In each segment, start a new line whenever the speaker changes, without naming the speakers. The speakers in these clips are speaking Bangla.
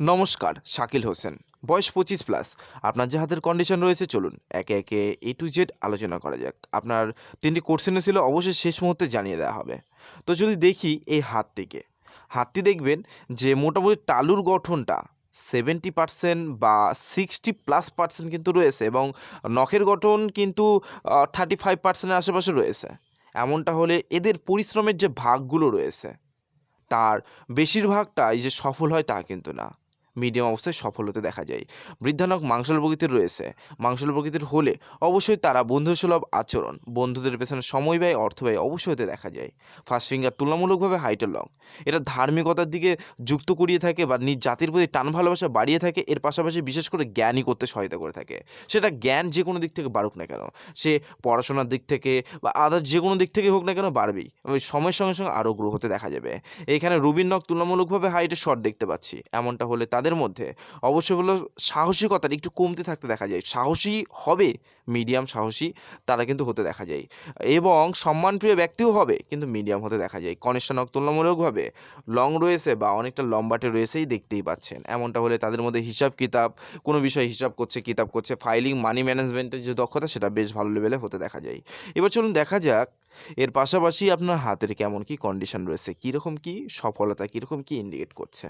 নমস্কার, শাকিল হোসেন। বয়স পঁচিশ প্লাস আপনার যে হাতের কন্ডিশন রয়েছে, চলুন একে একে এ টু জেড আলোচনা করা যাক। আপনার তিনটি কোর্সেনে ছিল অবশ্যই শেষ মুহূর্তে জানিয়ে দেওয়া হবে। তো যদি দেখি এই হাতটিকে, হাতটি দেখবেন যে মোটামুটি তালুর গঠনটা সেভেন্টি পার্সেন্ট বা সিক্সটি প্লাস পার্সেন্ট কিন্তু রয়েছে এবং নখের গঠন কিন্তু থার্টি ফাইভ পার্সেন্টের আশেপাশে রয়েছে। এমনটা হলে এদের পরিশ্রমের যে ভাগগুলো রয়েছে, তার বেশিরভাগটাই যে সফল হয় তা কিন্তু না। মিডিয়াম অবস্থায় সফল হতে দেখা যায়। বৃদ্ধানক মাংসল প্রকৃতির রয়েছে। মাংসল প্রকৃতির হলে অবশ্যই তারা বন্ধুসুলভ আচরণ, বন্ধুদের পেছনে সময় ব্যয়, অর্থ ব্যয় অবশ্যই হতে দেখা যায়। ফার্স্ট ফিঙ্গার তুলনামূলকভাবে হাইটের লং এটা ধার্মিকতার দিকে যুক্ত করিয়ে থাকে বা নিজ জাতির প্রতি টান ভালোবাসা বাড়িয়ে থাকে। এর পাশাপাশি বিশেষ করে জ্ঞানই করতে সহায়তা করে থাকে। সেটা জ্ঞান যে কোনো দিক থেকে বাড়ুক না কেন। সে পড়াশোনার দিক থেকে বা আদার্স যে কোনো দিক থেকে হোক না কেন বাড়বেই। সময়ের সঙ্গে সঙ্গে আরও গ্রো হতে দেখা যাবে। এখানে রুবিন নক তুলনামূলকভাবে হাইটে শর্ট দেখতে পাচ্ছি। এমনটা হলে তাদের মধ্যে। অবশ্যই হলো সাহসিকতার একটু কমতে থাকতে দেখা যায়। সাহসী হবে মিডিয়াম সাহসী, তারা কিন্তু হতে দেখা যায়। এবং সম্মানপ্রিয় ব্যক্তিও হবে, কিন্তু মিডিয়াম হতে দেখা যায়। কনিষ্ঠা নক তুলনামূলকভাবে লং রয়েছে বা অনেকটা লম্বাটে রয়েছেই দেখতেই পাচ্ছেন। এমনটা হলে তাদের মধ্যে হিসাব কিতাব, কোনো বিষয়ে হিসাব করছে, কিতাব করছে ফাইলিং মানি ম্যানেজমেন্টের যে দক্ষতা, সেটা বেশ ভালো লেভেলে হতে দেখা যায়। এবার চলুন দেখা যাক, এর পাশাপাশি আপনার হাতের কেমন কি কন্ডিশন রয়েছে? কীরকম কি সফলতা, কীরকম কি ইন্ডিকেট করছে?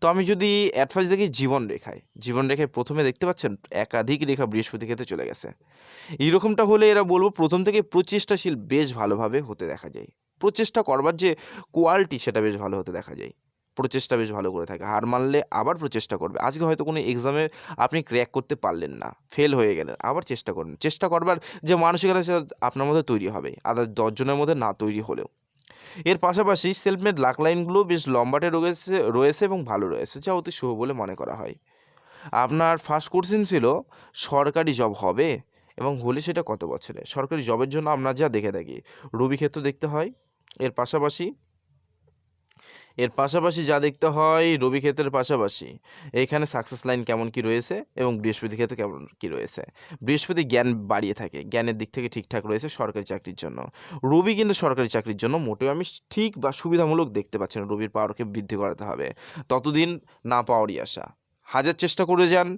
তো আমি যদি অ্যাডভাইস দেখি জীবন রেখায় জীবন রেখায় প্রথমে দেখতে পাচ্ছেন একাধিক রেখা বৃহস্পতি ক্ষেত্রে চলে গেছে। এইরকমটা হলে এরা বলব প্রথম থেকে প্রচেষ্টাশীল বেশ ভালোভাবে হতে দেখা যায়। প্রচেষ্টা করবার যে কোয়ালিটি সেটা বেশ ভালো হতে দেখা যায়। প্রচেষ্টা বেশ ভালো করে থাকে। হার মানলে আবার প্রচেষ্টা করবে। আজকে হয়তো কোনো এক্সামে আপনি ক্র্যাক করতে পারলেন না ফেল হয়ে গেলেন, আবার চেষ্টা করবেন চেষ্টা করবার যে মানসিকতা সেটা আপনার মধ্যে তৈরি হবে। আদার দশজনের মধ্যে না তৈরি হলেও। এর পাশাপাশি সেলফমেড লাক লাইনগুলো বেশ লম্বাটে রয়েছে রয়েছে এবং ভালো রয়েছে, যা অতি শুভ বলে মনে করা হয়। আপনার ফার্স্ট কোশ্চেন ছিল, সরকারি জব হবে? এবং হলে সেটা কত বছরে সরকারি জবের জন্য আমরা যা দেখে থাকি রবি ক্ষেত্র দেখতে হয়। এর পাশাপাশি এর পাশাপাশি যা দেখতে হয় রবি ক্ষেত্রের পাশাপাশি। এখানে সাকসেস লাইন কেমন কি রয়েছে এবং বৃহস্পতি ক্ষেত্রে কেমন কি রয়েছে? বৃহস্পতি জ্ঞান বাড়িয়ে থাকে, জ্ঞানের দিক থেকে ঠিকঠাক রয়েছে সরকারি চাকরির জন্য। রবি কিন্তু সরকারি চাকরির জন্য মোটেও আমি ঠিক বা সুবিধামূলক দেখতে পাচ্ছি না, রবির পাওয়ারকে বৃদ্ধি করাতে হবে। ততদিন না পাওয়ারই আশা। হাজার চেষ্টা করে যান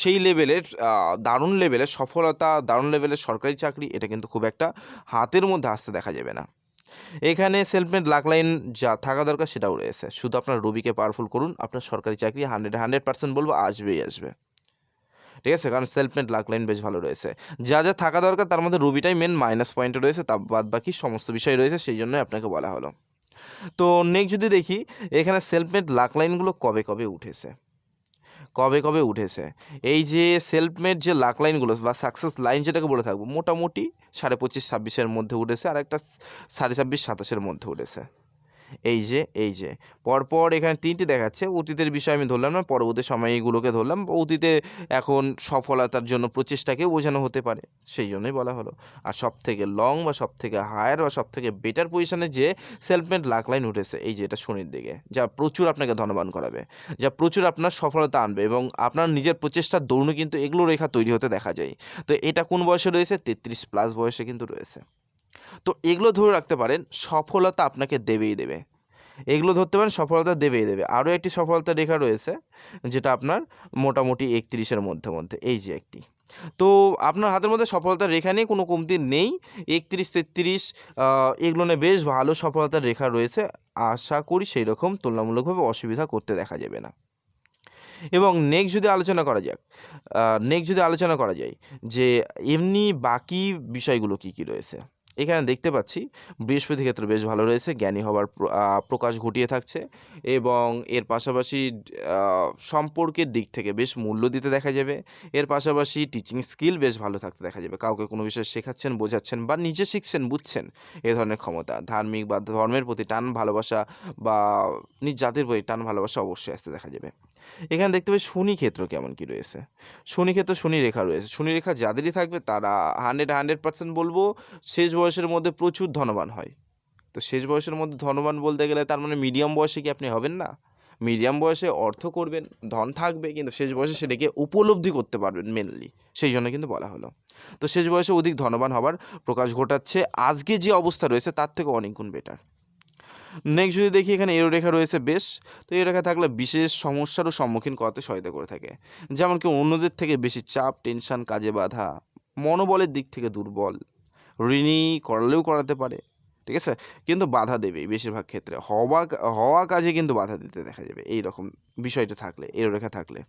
সেই লেভেলের দারুণ লেভেলের সফলতা, দারুণ লেভেলের সরকারি চাকরি, এটা কিন্তু খুব একটা হাতের মধ্যে আসতে দেখা যাবে না। এখানে সেলফমেড লাক লাইন যা থাকা দরকার সেটাও রয়েছে। শুধু আপনার রবিকে পাওয়ারফুল করুন, আপনার সরকারি চাকরি হান্ড্রেড হান্ড্রেড পার্সেন্ট বলব আসবেই আসবে। ঠিক আছে? কারণ সেলফমেড লাক লাইন বেশ ভালো রয়েছে। যা যা থাকা দরকার, তার মধ্যে রবিটাই মেন মাইনাস পয়েন্টে রয়েছে, তা বাদ বাকি সমস্ত বিষয় রয়েছে, সেই জন্যই আপনাকে বলা হলো। তো নেক্সট যদি দেখি, এখানে সেলফমেড লাক লাইনগুলো কবে কবে উঠেছে? কবে কবে উঠেছে? এই যে সেলফমেড যে লাক লাইনগুলো বা সাকসেস লাইন যেটাকে বলে থাকব, মোটামুটি সাড়ে পঁচিশ ছাব্বিশের মধ্যে উঠেছে আর একটা সাড়ে ছাব্বিশ সাতাশের মধ্যে উঠেছে। এই যে এই যে। পরপর এখানে তিনটি দেখাচ্ছে। অতীতের বিষয় আমি ধরলাম না, পরবর্তী সময় এইগুলোকে ধরলাম। অতীতে এখন সফলতার জন্য প্রচেষ্টাকেও বোঝানো হতে পারে। সেই জন্যই বলা হলো। আর সব থেকে লং বা সব থেকে হায়ার বা সব থেকে বেটার পজিশনে যে সেলফমেড লাক লাইন উঠেছে, এই যে এটা শনির দিকে, যা প্রচুর আপনাকে ধনবান করাবে, যা প্রচুর আপনার সফলতা আনবে এবং আপনার নিজের প্রচেষ্টার দরুণে কিন্তু এগুলো রেখা তৈরি হতে দেখা যায়। তো এটা কোন বয়সে রয়েছে? তেত্রিশ প্লাস বয়সে কিন্তু রয়েছে। তো এগুলো ধরে রাখতে পারেন, সফলতা আপনাকে দেবেই দেবে। এগুলো ধরতে পারেন, সফলতা দেবেই দেবে। আরও একটি সফলতা রেখা রয়েছে, যেটা আপনার মোটামুটি একত্রিশের মধ্যে মধ্যে, এই যে একটি। তো আপনার হাতের মধ্যে সফলতার রেখা নিয়ে কোনো কমতি নেই, একত্রিশ, তেত্রিশ এগুলো নিয়ে বেশ ভালো সফলতার রেখা রয়েছে। আশা করি সেই রকম তুলনামূলকভাবে অসুবিধা করতে দেখা যাবে না। এবং নেক্সট যদি আলোচনা করা যাক নেক্সট যদি আলোচনা করা যায়, যে এমনি বাকি বিষয়গুলো কি কি রয়েছে? এখানে দেখতে পাচ্ছি বৃহস্পতি ক্ষেত্র বেশ ভালো রয়েছে জ্ঞানী আহ, প্রকাশ ঘটিয়ে থাকছে এবং এর পাশাপাশি সম্পর্কের দিক থেকে বেশ মূল্য দিতে দেখা যাবে এর পাশাপাশি টিচিং স্কিল বেশ ভালো থাকতে দেখা যাবে কাউকে কোনো বিষয় শেখাচ্ছেন বোঝাচ্ছেন বা নিজে শিখছেন বুঝছেন এ ধরনের ক্ষমতা ধার্মিক বা ধর্মের প্রতি টান ভালোবাসা বা নিজ জাতির প্রতি টান ভালোবাসা অবশ্যই আসতে দেখা যাবে। এখানে দেখতে পাই শনি ক্ষেত্র কেমন কি রয়েছে শনি ক্ষেত্র শনি রেখা রয়েছে শনি রেখা যাদেরই থাকবে তারা হান্ড্রেড হান্ড্রেড পার্সেন্ট বলব শেষ বয়সের মধ্যে প্রচুর ধনবান হয়। তো শেষ বয়সের মধ্যে ধনবান বলতে গেলে তার মানে মিডিয়াম বয়সে কি আপনি হবেন না? মিডিয়াম বয়সে অর্থ করবেন, ধন থাকবে, কিন্তু শেষ বয়সে সেটাকে উপলব্ধি করতে পারবেন মেনলি সেই জন্য কিন্তু বলা হলো। তো শেষ বয়সে অধিক ধনবান হবার প্রকাশ ঘটাচ্ছে। আজকে যে অবস্থা রয়েছে তার থেকে অনেক গুণ বেটার নেক্সট যদি দেখি এখানে এরো রেখা রয়েছে বেশ। তো এই রেখা থাকলে বিশেষ সমস্যারও সম্মুখীন করাতে সহায়তা করে থাকে। যেমন কি অন্যদের থেকে বেশি চাপ টেনশন কাজে বাধা, মনোবলের দিক থেকে দুর্বল। ঋণী করলেও করাতে পারে, ঠিক আছে? কিন্তু বাধা দেবে বেশিরভাগ ক্ষেত্রে। হওয়া হওয়া কাজে কিন্তু বাধা দিতে দেখা যাবে। এই রকম বিষয়টা থাকলে এর রেখা থাকলে।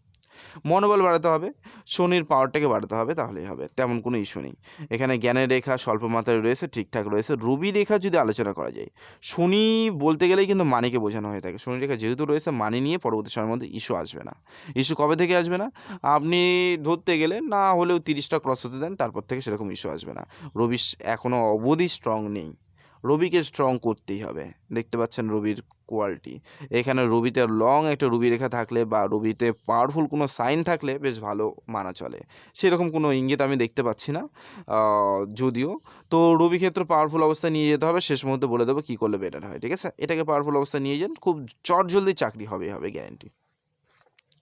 মনোবল বাড়াতে হবে। শনির পাওয়ারটাকে বাড়াতে হবে, তাহলেই হবে। তেমন কোনো ইস্যু নেই। এখানে জ্ঞানের রেখা স্বল্প মাত্রায় রয়েছে, ঠিকঠাক রয়েছে। রবি রেখা যদি আলোচনা করা যায়, শনি বলতে গেলেই কিন্তু মানিকে বোঝানো হয়ে থাকে। শনি রেখা যেহেতু রয়েছে, মানি নিয়ে পরবর্তী সময়ের মধ্যে ইস্যু আসবে না। ইস্যু কবে থেকে আসবে না? আপনি ধরতে গেলে না হলেও তিরিশটা ক্রস হতে দেন, তারপর থেকে সেরকম ইস্যু আসবে না। রবি এখনও অবধি স্ট্রং নেই। রবিকে স্ট্রং করতেই হবে। দেখতে পাচ্ছেন রবির কোয়ালিটি এখানে রবিতে লং একটা রবি রেখা থাকলে বা রবিতে পাওয়ারফুল কোনো সাইন থাকলে বেশ ভালো মানা চলে। সেরকম কোনো ইঙ্গিত আমি দেখতে পাচ্ছি না যদিও। তো রবি ক্ষেত্র পাওয়ারফুল অবস্থায় নিয়ে যেতে হবে। শেষ মুহূর্তে বলে দেবো কী করলে বেটার হয়, ঠিক আছে? এটাকে পাওয়ারফুল অবস্থায় নিয়ে যান। খুব চট জলদি চাকরি হবে হবে গ্যারেন্টি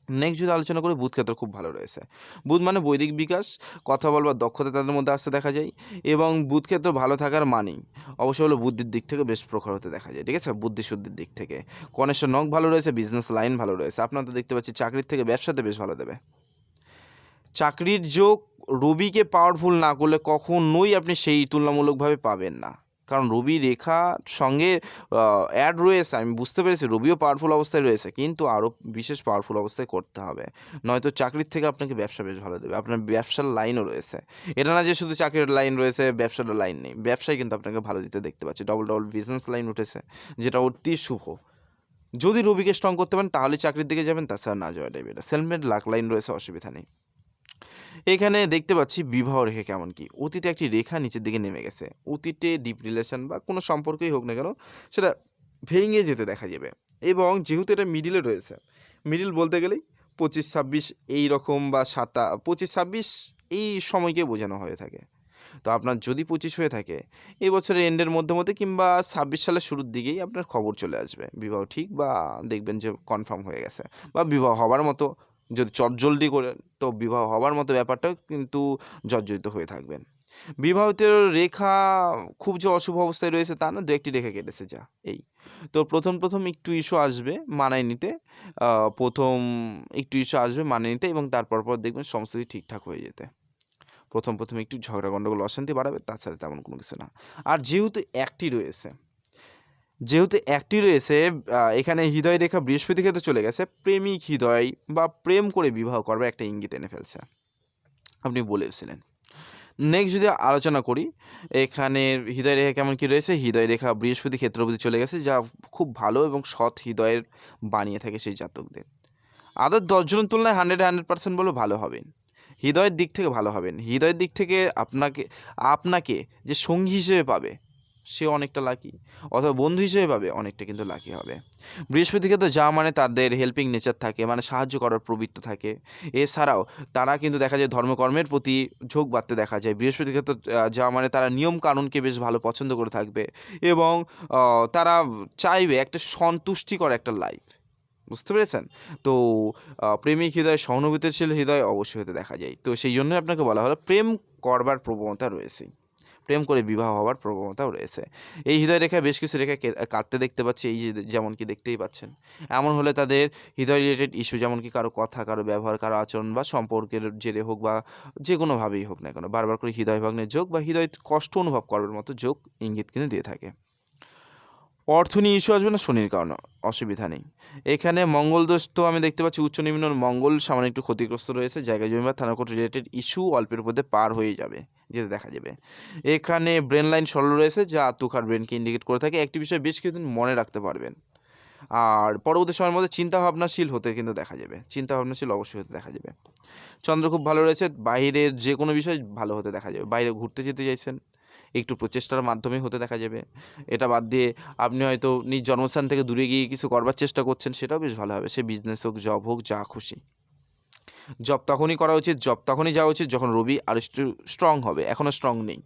নেক্সট যদি আলোচনা করি বুধ ক্ষেত্র খুব ভালো রয়েছে। বুধ মানে বৈদিক বিকাশ, কথা বলবার দক্ষতা তাদের মধ্যে আসতে দেখা যায় এবং বুধ ক্ষেত্র ভালো থাকার মানেই অবশ্যই হলো বুদ্ধির দিক থেকে বেশ প্রখর হতে দেখা যায়, ঠিক আছে? বুদ্ধি শুদ্ধির দিক থেকে। কনেশ্বর নখ ভালো রয়েছে বিজনেস লাইন ভালো রয়েছে। আপনারা তো দেখতে পাচ্ছি চাকরির থেকে ব্যবসাতে বেশ ভালো দেবে। চাকরির যোগ রবিকে পাওয়ারফুল না করলে কখনোই আপনি সেই তুলনামূলকভাবে পাবেন না। কারণ রবি রেখার সঙ্গে অ্যাড রয়েছে, আমি বুঝতে পেরেছি, রবিও পাওয়ারফুল অবস্থায় রয়েছে, কিন্তু আরও বিশেষ পাওয়ারফুল অবস্থায় করতে হবে। নয়তো চাকরির থেকে আপনাকে ব্যবসা বেশ ভালো দেবে, আপনার ব্যবসার লাইনও রয়েছে। এটা না যে শুধু চাকরির লাইন রয়েছে, ব্যবসার লাইন নেই, ব্যবসায় কিন্তু আপনাকে ভালো দিতে দেখতে পাচ্ছি ডবল ডবল বিজনেস লাইন উঠেছে, যেটা অতি শুভ। যদি রবিকে স্ট্রং করতে পারেন, তাহলে চাকরির দিকে যাবেন, তাছাড়া না যাওয়াটাই বেটার সেলমেড লাক লাইন রয়েছে, অসুবিধা নেই। এখানে দেখতে পাচ্ছি বিবাহ রেখা কেমন কি? অতীতে একটি রেখা নিচের দিকে নেমে গেছে। অতীতে ডিপ রিলেশন বা কোনো সম্পর্কই হোক না কেন, সেটা ভেঙে যেতে দেখা যাবে। এবং যেহেতু এটা মিডিলে রয়েছে মিডিল বলতে গেলেই পঁচিশ ছাব্বিশ এই রকম বা সাতা, পঁচিশ ছাব্বিশ এই সময়কে বোঝানো হয়ে থাকে। তো আপনার যদি পঁচিশ হয়ে থাকে, এই বছরের এন্ডের মধ্যে মধ্যে কিংবা ছাব্বিশ সালের শুরুর দিকেই আপনার খবর চলে আসবে। বিবাহ ঠিক বা দেখবেন যে কনফার্ম হয়ে গেছে বা বিবাহ হবার মতো যদি চটজলদি করে, তো বিবাহ হবার মতো ব্যাপারটাও কিন্তু জর্জরিত হয়ে থাকবেন। বিবাহিত রেখা খুব যে অশুভ অবস্থায় রয়েছে তা না, দু একটি রেখা কেটেছে যা, এই। তো প্রথম প্রথম একটু ইস্যু আসবে মানায় নিতে প্রথম একটু ইস্যু আসবে মানিয়ে নিতে এবং তারপর, পর দেখবেন সমস্ত কিছু ঠিকঠাক হয়ে যেতে। প্রথম প্রথম একটু ঝগড়া, গন্ডগোল, অশান্তি বাড়াবে, তাছাড়া তেমন কোনো কিছু না। আর যেহেতু একটি রয়েছে যেহেতু একটি রয়েছে এখানে হৃদয় রেখা বৃহস্পতি ক্ষেত্রে চলে গেছে, প্রেমিক হৃদয় বা প্রেম করে বিবাহ করবে একটা ইঙ্গিত এনে ফেলছে। আপনি বলেছিলেন নেক্সট যদি আলোচনা করি, এখানে হৃদয় রেখা কেমন কি রয়েছে? হৃদয় রেখা বৃহস্পতি ক্ষেত্র অবধি চলে গেছে, যা খুব ভালো এবং সৎ হৃদয়ের বানিয়ে থাকে সেই জাতকদের। আদার দশজনের তুলনায় হান্ড্রেড হান্ড্রেড পার্সেন্ট বলে ভালো হবেন হৃদয়ের দিক থেকে ভালো হবেন হৃদয়ের দিক থেকে আপনাকে আপনাকে যে সঙ্গী হিসেবে পাবে সে অনেকটা লাকি অথবা বন্ধু হিসেবে পাবে অনেকটা কিন্তু লাকি হবে। বৃহস্পতি ক্ষেত্রে যা মানে তাদের হেল্পিং নেচার থাকে মানে সাহায্য করার প্রবৃত্ত থাকে। এছাড়াও তারা কিন্তু দেখা যায় ধর্মকর্মের প্রতি ঝোঁক বাড়তে দেখা যায়। বৃহস্পতি ক্ষেত্রে আহ, যা মানে তারা নিয়ম কানুনকে বেশ ভালো পছন্দ করে থাকবে এবং তারা চাইবে একটা সন্তুষ্টিকর একটা লাইফ বুঝতে পেরেছেন? তো প্রেমিক হৃদয় সহানুভূতিশীল হৃদয় অবশ্যই হতে দেখা যায়। তো সেই জন্যই আপনাকে বলা হলো প্রেম করবার প্রবণতা রয়েছে। প্রেম করে বিবাহ হওয়ার প্রবণতাও রয়েছে। এই হৃদয় রেখা বেশ কিছু রেখা কাটতে দেখতে পাচ্ছি, এই যেমন কি দেখতেই পাচ্ছেন। এমন হলে তাদের হৃদয় রিলেটেড ইস্যু যেমন কি কারও কথা, কারও ব্যবহার, কারও আচরণ বা সম্পর্কের জেরে হোক বা যে কোনোভাবেই হোক না কেন, বারবার করে হৃদয় ভাগ্নের যোগ বা হৃদয় কষ্ট অনুভব করার মতো যোগ ইঙ্গিত কিন্তু দিয়ে থাকে। অর্থ নিয়ে ইস্যু আসবে না, শনির কারণে অসুবিধা নেই। এখানে মঙ্গল দোষ তো আমি দেখতে পাচ্ছি, উচ্চ নিম্ন মঙ্গল সামান্য একটু ক্ষতিগ্রস্ত রয়েছে, জায়গা জমি বা থানাকোট রিলেটেড ইস্যু অল্পের মধ্যে পার হয়ে যাবে যেতে দেখা যাবে। এখানে ব্রেন লাইন সরল রয়েছে, যা আত্মকার ব্রেনকে ইন্ডিকেট করে থাকে। একটি বিষয় বেশ কিছুদিন মনে রাখতে পারবেন। আর পরবর্তী সময়ের মধ্যে চিন্তা ভাবনাশীল হতে কিন্তু দেখা যাবে চিন্তা ভাবনাশীল অবশ্যই হতে দেখা যাবে। চন্দ্র খুব ভালো রয়েছে, বাইরের যে কোনো বিষয় ভালো হতে দেখা যাবে, বাইরে ঘুরতে যেতে চাইছেন। একটু প্রচেষ্টার মাধ্যমে হতে দেখা যাবে। এটা বাদ দিয়ে আপনি হয়তো নিজ জন্মস্থান থেকে দূরে গিয়ে কিছু করবার চেষ্টা করছেন, সেটাও বেশ ভালো হবে। সে বিজনেস হোক জব হোক, যা খুশি। জব তখনই করা উচিত জব তখনই যাওয়া উচিত যখন রবি আর একটু স্ট্রং হবে এখনও স্ট্রং নেই।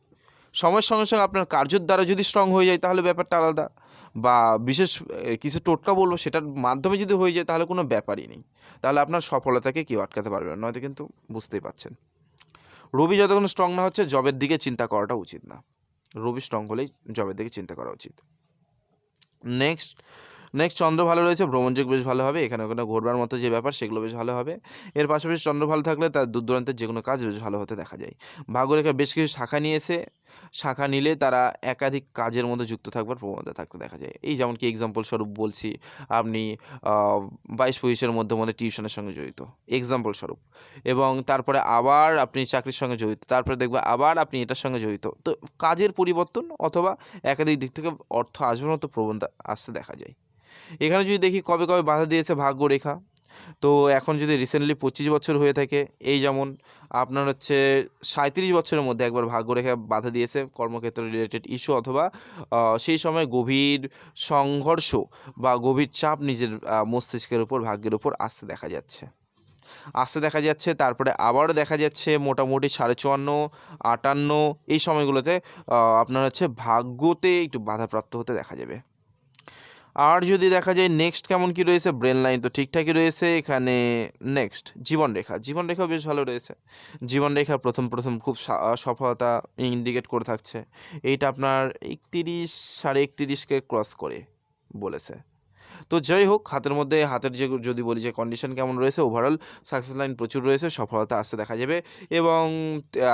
সময়ের সঙ্গে সঙ্গে আপনার কার্যের দ্বারা যদি স্ট্রং হয়ে যায়, তাহলে ব্যাপারটা আলাদা। বা বিশেষ কিছু টোটকা বলব, সেটার মাধ্যমে যদি হয়ে যায়, তাহলে কোনো ব্যাপারই নেই। তাহলে আপনার সফলতাকে কেউ আটকাতে পারবে না, নয়তো কিন্তু বুঝতেই পারছেন। রবি যতক্ষণ স্ট্রং না হচ্ছে জবের দিকে চিন্তা করাটা উচিত না। রবি স্ট্রং হলেই জবের দিকে চিন্তা করা উচিত। নেক্সট নেক্সট চন্দ্র ভালো রয়েছে, ভ্রমণযোগ বেশ ভালো হবে, এখানে ওখানে ঘোরবার মতো যে ব্যাপার, সেগুলো বেশ ভালো হবে। এর পাশাপাশি চন্দ্র ভালো থাকলে তার দূর দূরান্তের যে কোনো কাজ বেশ ভালো হতে দেখা যায়। ভাগ্যরেখা বেশ কিছু শাখা নিয়েছে। শাখা নিলে তারা একাধিক কাজের মধ্যে যুক্ত থাকবার প্রবণতা থাকতে দেখা যায়। এই যেমন কি এক্সাম্পল স্বরূপ বলছি, আপনি বাইশ পঁচিশের মধ্যে মধ্যে টিউশনের সঙ্গে জড়িত। এক্সাম্পল স্বরূপ। এবং তারপরে আবার আপনি চাকরির সঙ্গে জড়িত, তারপরে দেখবে আবার আপনি এটার সঙ্গে জড়িত। তো কাজের পরিবর্তন অথবা একাধিক দিক থেকে অর্থ আসবার মতো প্রবণতা আসতে দেখা যায়। এখানে যদি দেখি কবে কবে বাধা দিয়েছে ভাগ্যরেখা, তো এখন যদি রিসেন্টলি পঁচিশ বছর হয়ে থাকে, এই যেমন আপনার হচ্ছে সাঁত্রিশ বছরের মধ্যে একবার ভাগ্যরেখা বাধা দিয়েছে কর্মক্ষেত্র রিলেটেড ইস্যু অথবা সেই সময় গভীর সংঘর্ষ বা গভীর চাপ নিজের মস্তিষ্কের উপর, ভাগ্যের উপর আসতে দেখা যাচ্ছে। আসতে দেখা যাচ্ছে, তারপরে আবারও দেখা যাচ্ছে মোটামুটি সাড়ে চুয়ান্ন, আটান্ন, এই সময়গুলোতে আপনার হচ্ছে ভাগ্যতে একটু বাধাপ্রাপ্ত হতে দেখা যাবে। আর যদি দেখা যায় নেক্সট কেমন কি রয়েছে? ব্রেন লাইন তো ঠিকঠাকই রয়েছে। এখানে নেক্সট জীবনরেখা জীবনরেখাও বেশ ভালো রয়েছে। জীবনরেখা প্রথম প্রথম খুব সফলতা ইন্ডিকেট করে থাকছে। এইটা আপনার একত্রিশ সাড়ে একত্রিশকে ক্রস করে বলেছে। তো যাই হোক, হাতের মধ্যে, হাতের যে যদি বলি যে কন্ডিশন কেমন রয়েছে ওভারঅল সাকসেস লাইন প্রচুর রয়েছে, সফলতা আসতে দেখা যাবে এবং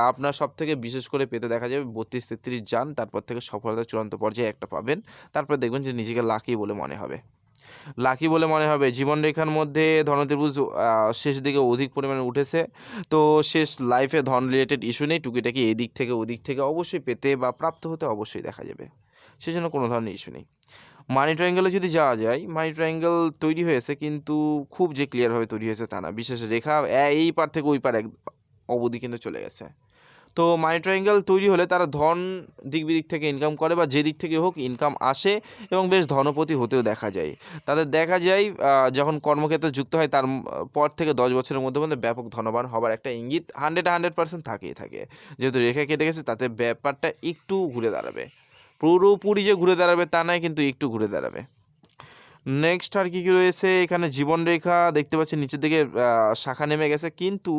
আপনার সব থেকে বিশেষ করে পেতে দেখা যাবে বত্রিশ তেত্রিশ যান, তারপর থেকে সফলতা চূড়ান্ত পর্যায়ে একটা পাবেন, তারপর দেখবেন যে নিজেকে লাকি বলে মনে হবে। লাকি বলে মনে হবে। জীবনরেখার মধ্যে ধনত্রিভুজ শেষ দিকে অধিক পরিমাণে উঠেছে। তো শেষ লাইফে ধন রিলেটেড ইস্যু নেই। টুকিটাকি এদিক থেকে ওদিক থেকে অবশ্যই পেতে বা প্রাপ্ত হতে অবশ্যই দেখা যাবে। সেজন্য কোনো ধরনের ইস্যু নেই। মানি ট্রায়াঙ্গেলে যদি যাওয়া যায় মানি ট্রায়াঙ্গেল তৈরি হয়েছে কিন্তু খুব যে ক্লিয়ারভাবে তৈরি হয়েছে তা না। বিশেষ রেখা এই পার থেকে ওই পার এক অবধি কিন্তু চলে গেছে। তো মানি ট্রায়াঙ্গেল তৈরি হলে তারা ধন দিক বিদিক থেকে ইনকাম করে বা যে দিক থেকে হোক ইনকাম আসে এবং বেশ ধনপতি হতেও দেখা যায়। তাদের দেখা যায় যখন কর্মক্ষেত্রে যুক্ত হয় তার পর থেকে দশ বছরের মধ্যে মধ্যে ব্যাপক ধনবান হবার একটা ইঙ্গিত হান্ড্রেড হান্ড্রেড পার্সেন্ট থাকেই থাকে। যেহেতু রেখা কেটে গেছে তাতে ব্যাপারটা একটু ঘুরে দাঁড়াবে। পুরোপুরি যে ঘুরে দাঁড়াবে তা নয়, কিন্তু একটু ঘুরে দাঁড়াবে। নেক্সট আর কি কি রয়েছে? এখানে জীবনরেখা দেখতে পাচ্ছি, নিচের দিকে শাখা নেমে গেছে। কিন্তু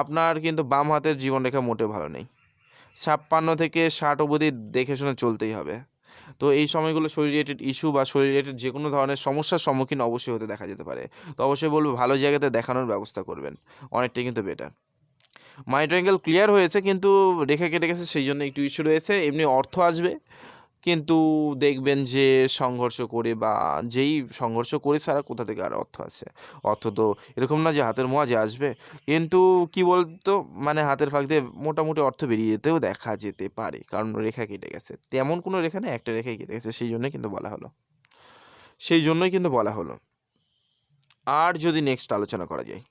আপনার কিন্তু বাম হাতের জীবনরেখা মোটে ভালো নেই। ছাপ্পান্ন থেকে ষাট অবধি দেখে শুনে চলতেই হবে। তো এই সময়গুলো শরীর রিলেটেড ইস্যু বা শরীর রিলেটেড যে কোনো ধরনের সমস্যার সম্মুখীন অবশ্যই হতে দেখা যেতে পারে। তো অবশ্যই বলব, ভালো জায়গাতে দেখানোর ব্যবস্থা করবেন। অনেকটাই কিন্তু বেটার মাইন্ড অ্যাঙ্গেল ক্লিয়ার হয়েছে, কিন্তু রেখা কেটে গেছে, সেই জন্য একটু ইস্যু রয়েছে। এমনি অর্থ আসবে। কিন্তু দেখবেন যে সংঘর্ষ করে বা যেই সংঘর্ষ করে সারা কোথা থেকে আর অর্থ আসে অর্থ তো এরকম না যে হাতের মোয়া আসবে। কিন্তু কি বলতো? মানে হাতের ফাঁক দিয়ে মোটামুটি অর্থ বেরিয়ে যেতেও দেখা যেতে পারে। কারণ রেখা কেটে গেছে। তেমন কোনো রেখা নেই, একটা রেখাই কেটে গেছে। সেই জন্যই কিন্তু বলা হলো। সেই জন্যই কিন্তু বলা হলো। আর যদি নেক্সট আলোচনা করা যায়।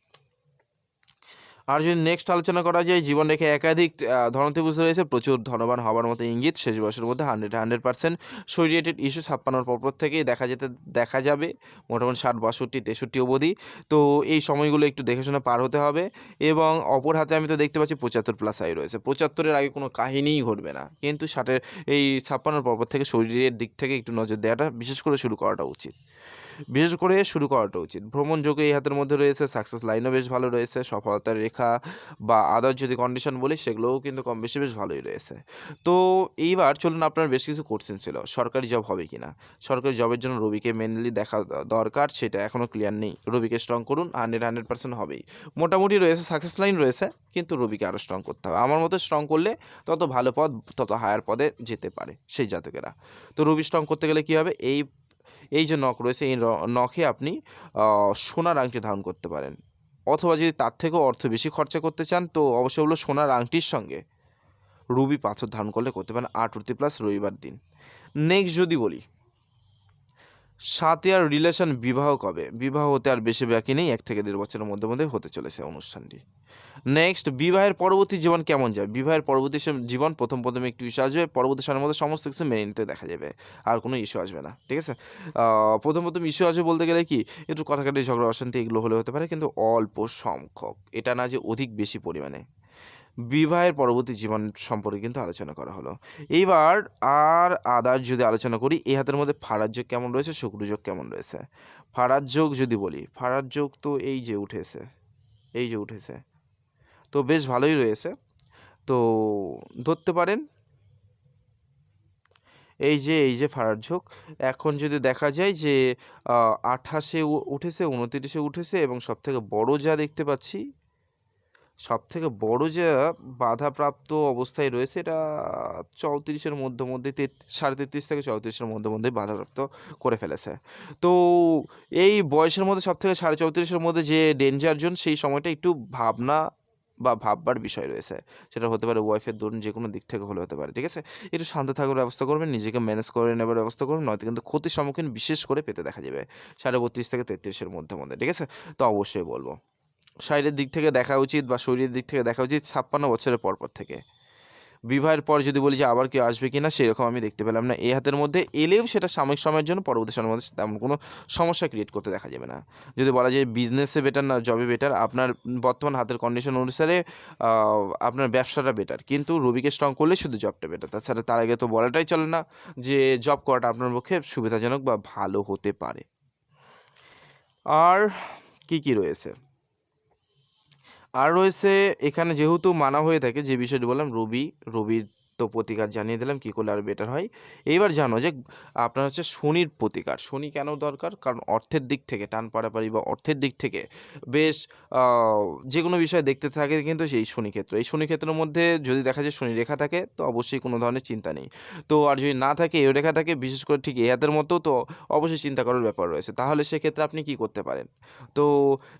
আর যদি নেক্সট আলোচনা করা যায়, জীবন রেখে একাধিক ধনত্রিভুজ রয়েছে, প্রচুর ধনবান হবার মতো ইঙ্গিত, শেষ বছরের মধ্যে হান্ড্রেড হান্ড্রেড পার্সেন্ট শরীরেটেড ইস্যু ছাপ্পান্নর পরপর থেকেই দেখা যেতে, দেখা যাবে, মোটামুটি ষাট, বাষট্টি, তেষট্টি অবধি। তো এই সময়গুলো একটু দেখে শুনে পার হতে হবে এবং অপর হাতে আমি তো দেখতে পাচ্ছি পঁচাত্তর প্লাস আই রয়েছে। পঁচাত্তরের আগে কোনো কাহিনীই ঘটবে না। কিন্তু ষাটের, এই ছাপ্পান্নর পরপর থেকে শরীরের দিক থেকে একটু নজর দেওয়াটা, বিশেষ করে শুরু করাটা উচিত। বিশেষ করে শুরু করাটা উচিত। ভ্রমণ যোগে এই হাতের মধ্যে রয়েছে সাকসেস লাইনও বেশ ভালো রয়েছে, সফলতার রেখা বা আদার যদি কন্ডিশন বলি সেগুলোও কিন্তু কম বেশি বেশ ভালোই রয়েছে। তো এইবার চলুন আপনার বেশ কিছু কোশ্চেন ছিল, সরকারি জব হবে কি না সরকারি জবের জন্য রবিকে মেনলি দেখা দরকার, সেটা এখনও ক্লিয়ার নেই। রবিকে স্ট্রং করুন হান্ড্রেড হান্ড্রেড পার্সেন্ট হবেই। মোটামুটি রয়েছে সাকসেস লাইন রয়েছে, কিন্তু রবিকে আরও স্ট্রং করতে হবে। আমার মতো স্ট্রং করলে তত ভালো পদ, তত হায়ার পদে যেতে পারে সেই জাতকেরা। তো রবি স্ট্রং করতে গেলে কী হবে? এই এই যে নখ রয়েছে, এই নখে আপনি সোনার আংটি ধারণ করতে পারেন। অথবা যদি তার থেকেও অর্থ বেশি খরচা করতে চান, তো অবশ্যই হলো সোনার আংটির সঙ্গে রুবি পাথর ধারণ করলে করতে পারেন আট রুতি প্লাস রবিবার দিন। নেক্সট যদি বলি সাথে আর রিলেশন বিবাহ কবে? বিবাহ হতে আর বেশি বাকি নেই, এক থেকে দেড় বছরের মধ্যে মধ্যে হতে চলেছে অনুষ্ঠানটি। নেক্সট বিবাহের পরবর্তী জীবন কেমন যায়? বিবাহের পরবর্তী জীবন প্রথম প্রথমে একটু ইস্যু আসবে, পরবর্তী সময়ের মধ্যে সমস্ত কিছু মেনে নিতে দেখা যাবে। আর কোনো ইস্যু আসবে না, ঠিক আছে? প্রথম প্রথম ইস্যু আসবে বলতে গেলে কি, একটু কথা কাটি ঝগড়া অশান্তি এগুলো হলে হতে পারে, কিন্তু অল্প সংখ্যক। এটা না যে অধিক বেশি পরিমাণে। বিবাহের পরবর্তী জীবন সম্পর্কে কিন্তু আলোচনা করা হলো। এইবার আর আদার যদি আলোচনা করি, এই হাতের মধ্যে ফারার যোগ কেমন রয়েছে শুক্র যোগ কেমন রয়েছে? ফারার যোগ যদি বলি, ফারার যোগ তো এই যে উঠেছে, এই যে উঠেছে, তো বেশ ভালোই রয়েছে। তো ধরতে পারেন, এই যে এই যে ফারার ঝোঁক এখন যদি দেখা যায় যে আঠাশে উঠেছে উনতিরিশে উঠেছে এবং সব থেকে বড় যা দেখতে পাচ্ছি সব থেকে বড় যা বাধাপ্রাপ্ত অবস্থায় রয়েছে এটা চৌত্রিশের মধ্যে মধ্যে সাড়ে তেত্রিশ থেকে চৌত্রিশের মধ্যে মধ্যে বাধাপ্রাপ্ত করে ফেলেছে। তো এই বয়সের মধ্যে সব থেকে সাড়ে চৌত্রিশের মধ্যে যে ডেঞ্জার জোন সেই সময়টা একটু ভাবনা বা ভাববার বিষয় রয়েছে। সেটা হতে পারে ওয়াইফের দরুন যে কোনো দিক থেকে হলে হতে পারে, ঠিক আছে? একটু শান্ত থাকার ব্যবস্থা করবেন, নিজেকে ম্যানেজ করে নেবার ব্যবস্থা করবেন, নয়তো কিন্তু ক্ষতির সম্মুখীন বিশেষ করে পেতে দেখা যাবে। সাড়ে বত্রিশ থেকে তেত্রিশের মধ্যে মধ্যে, ঠিক আছে? তো অবশ্যই বলব। শারীরের দিক থেকে দেখা উচিত বা শরীরের দিক থেকে দেখা উচিত ছাপ্পান্ন বছরের পর পর থেকে। বিবাহের পর যদি বলি যে আবার কেউ আসবে কিনা সেরকম আমি দেখতে পেলাম না। এই হাতের মধ্যে এলেও সেটা সাময়িক সময়ের জন্য পরবর্তী সময়ের মধ্যে তেমন কোনো সমস্যা ক্রিয়েট করতে দেখা যাবে না। যদি বলা যায় বিজনেসে বেটার না জবে বেটার আপনার বর্তমান হাতের কন্ডিশন অনুসারে আপনার ব্যবসাটা বেটার কিন্তু রবিকে স্ট্রং করলে শুধু জবটা বেটার তাছাড়া তার আগে তো বলাটাই চলে না যে জব করাটা আপনার পক্ষে সুবিধাজনক বা ভালো হতে পারে। আর কি কি রয়েছে? আর রয়েছে এখানে যেহেতু মানা হয়ে থাকে যে বিষয়টি বললাম রবি রবির তো প্রতিকার জানিয়ে দিলাম, কী করলে আর বেটার হয়। এইবার জানো যে, আপনার হচ্ছে শনির প্রতিকার। শনি কেন দরকার? কারণ অর্থের দিক থেকে, টান পাড়াপাড়ি বা অর্থের দিক থেকে বেশ যে কোনো বিষয়ে দেখতে থাকে কিন্তু সেই শনি ক্ষেত্র এই শনি ক্ষেত্রের মধ্যে যদি দেখা যায় শনি রেখা থাকে, তো অবশ্যই কোনো ধরনের চিন্তা নেই। তো আর যদি না থাকে এ রেখা থাকে, বিশেষ করে ঠিক এ হাতের মতো, তো অবশ্যই চিন্তা করার ব্যাপার রয়েছে। তাহলে সেক্ষেত্রে আপনি কি করতে পারেন? তো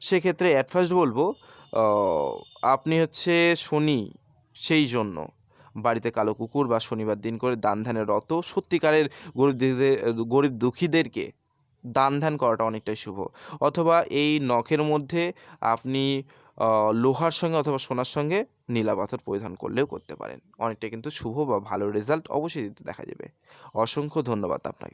সেক্ষেত্রে অ্যাট ফার্স্ট বলব আপনি হচ্ছে শনি সেই জন্য বাড়িতে কালো কুকুর বা শনিবার দিন করে দান ধ্যানের রত সত্যিকারের গরিব গরিব দুঃখীদেরকে দান ধ্যান করাটা অনেকটাই শুভ। অথবা এই নখের মধ্যে আপনি লোহার সঙ্গে অথবা সোনার সঙ্গে নীলা পাথর পরিধান করলেও করতে পারেন। অনেকটা কিন্তু শুভ বা ভালো রেজাল্ট অবশ্যই দিতে দেখা যাবে। অসংখ্য ধন্যবাদ আপনাকে।